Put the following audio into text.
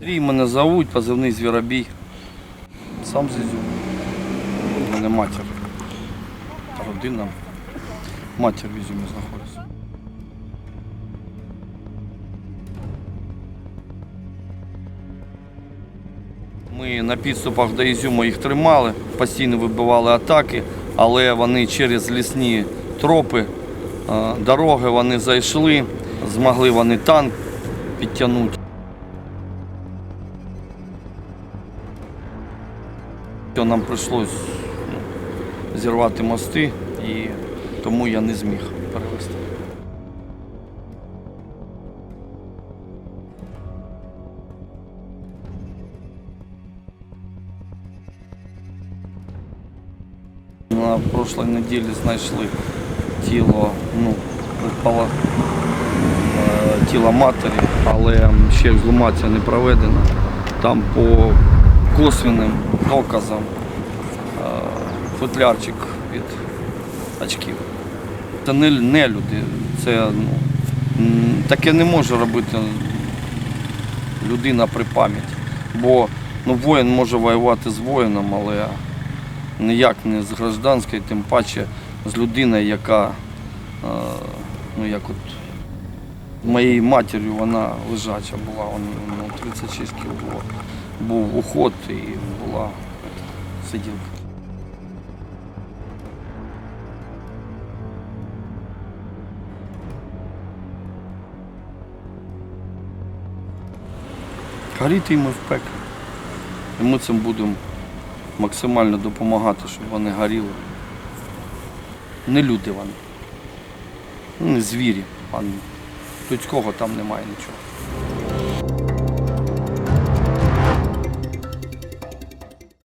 Андрій мене зовуть, позивний Звіробій. Сам з Ізюму. У мене матір. Родина. Матір в Ізюмі знаходиться. Ми на підступах до Ізюму їх тримали, постійно вибивали атаки, але вони через лісні тропи, е, дороги вони зайшли, змогли вони танк підтягнути. То Нам прийшлось ну, зірвати мости і тому я не зміг перевести. На прошлой неділі знайшли тіло, ну, предпола- е, тіло матері, але ще ексгумація не проведена. Там по косвенним доказам е, футлярчик від очків. Це не, не люди, це ну, таке не може робити людина при пам'яті. Бо ну, воїн може воювати з воїном, але ніяк не з гражданською, тим паче з людиною, яка, ну як от моєю матір'ю вона лежача була, вона, ну, 36 кг було. Був уход і була сиділка. Горіти йому в пеклі. І ми цим будемо максимально допомагати, щоб вони горіли. Не люди вони. Не звірі. а Людського там немає нічого.